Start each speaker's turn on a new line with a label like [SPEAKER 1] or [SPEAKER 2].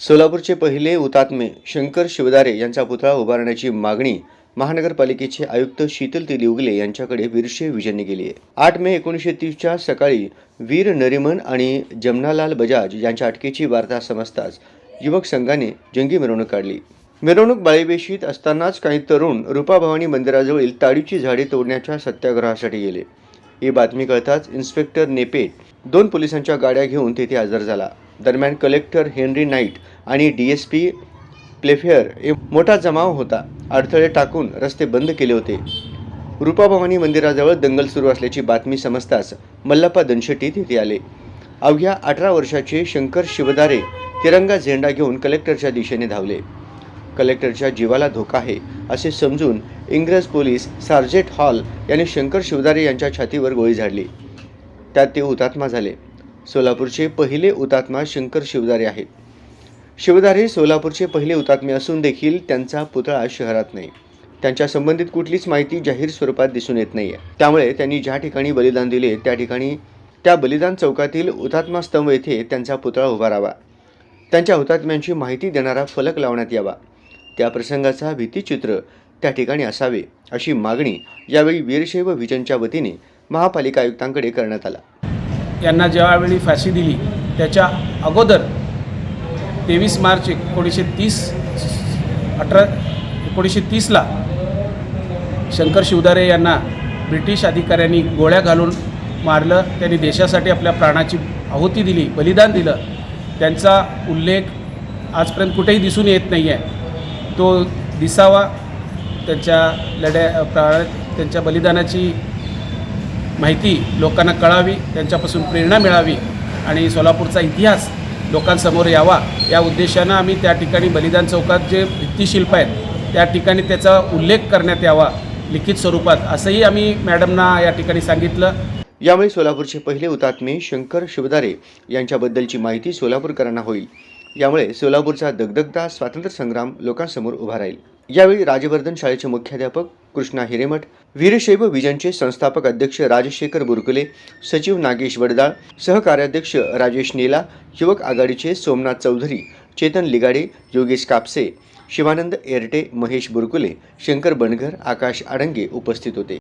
[SPEAKER 1] सोलापूरचे पहिले हुतात्मे शंकर शिवदारे यांचा पुतळा उभारण्याची मागणी महानगरपालिकेचे आयुक्त शीतल तेलिवगले यांच्याकडे वीरशे विजयने गेली. आहे आठ मे एकोणीसशे तीसच्या सकाळी वीर नरिमन आणि जमनालाल बजाज यांच्या अटकेची वार्ता समजताच युवक संघाने जंगी मिरवणूक काढली. मिरवणूक बाळीबेशीत असतानाच काही तरुण रूपाभवानी मंदिराजवळील ताडीची झाडे तोडण्याच्या सत्याग्रहासाठी गेले. ही बातमी कळताच इन्स्पेक्टर नेपेट दोन पोलिसांच्या गाड्या घेऊन तेथे हजर झाला. दरम्यान कलेक्टर हेनरी नाईट आणि डी एस पी प्लेफेअर हे मोठा जमाव होता. अडथळे टाकून रस्ते बंद केले होते. रूपाभवानी मंदिराजवळ दंगल सुरू असल्याची बातमी समजताच मल्लप्पा दनशेट्टी तिथे आले. अवघ्या अठरा वर्षाचे शंकर शिवदारे तिरंगा झेंडा घेऊन कलेक्टरच्या दिशेने धावले. कलेक्टरच्या जीवाला धोका आहे असे समजून इंग्रज पोलीस सार्जेट हॉल यांनी शंकर शिवदारे यांच्या छातीवर गोळी झाडली. त्यात ते हुतात्मा झाले. सोलापूरचे पहिले हुतात्मा शंकर शिवदारे आहेत. शिवदारे सोलापूरचे पहिले हुतात्मे असून देखील त्यांचा पुतळा शहरात नाही. त्यांच्या संबंधित कुठलीच माहिती जाहीर स्वरूपात दिसून येत नाही आहे त्यामुळे त्यांनी ज्या ठिकाणी बलिदान दिले त्या ठिकाणी त्या बलिदान चौकातील हुतात्मा स्तंभ येथे त्यांचा पुतळा उभारावा त्यांच्या हुतात्म्यांची माहिती देणारा फलक लावण्यात यावा. त्या प्रसंगाचा भीतीचित्र त्या ठिकाणी असावे अशी मागणी यावेळी वीरशैव विजनच्या वतीने महापालिका आयुक्तांकडे करण्यात आला.
[SPEAKER 2] यांना ज्यावेळी फाशी दिली त्याच्या अगोदर तेवीस मार्च एकोणीसशे तीस अठरा एकोणीसशे तीसला शंकर शिवदारे यांना ब्रिटिश अधिकाऱ्यांनी गोळ्या घालून मारलं. त्यांनी देशासाठी आपल्या प्राणाची आहुती दिली बलिदान दिलं. त्यांचा उल्लेख आजपर्यंत कुठेही दिसून येत नाही आहे तो दिसावा त्यांच्या लढ्या प्रा त्यांच्या बलिदानाची माहिती लोकांना कळावी त्यांच्यापासून प्रेरणा मिळावी आणि सोलापूरचा इतिहास लोकांसमोर यावा. या उद्देशानं आम्ही त्या ठिकाणी बलिदान चौकात जे भित्तिशिल्प आहेत त्या ठिकाणी त्याचा उल्लेख करण्यात यावा लिखित स्वरूपात. असंही आम्ही मॅडमना या ठिकाणी सांगितलं.
[SPEAKER 1] यावेळी सोलापूरचे पहिले हुतात्मे शंकर शिवदारे यांच्याबद्दलची माहिती सोलापूरकरांना होईल. यामुळे सोलापूरचा दगदगदा स्वातंत्र्य संग्राम लोकांसमोर उभा राहील. यावेळी राजवर्धन शाळेचे मुख्याध्यापक कृष्णा हिरेमठ वीरशैव विजनचे संस्थापक अध्यक्ष राजशेखर बुरकुले सचिव नागेश वडदाळ सहकार्याध्यक्ष राजेश नेला युवक आघाडीचे सोमनाथ चौधरी चेतन लिगाडे योगेश कापसे शिवानंद एरटे महेश बुरकुले शंकर बनघर आकाश आडंगे उपस्थित होते.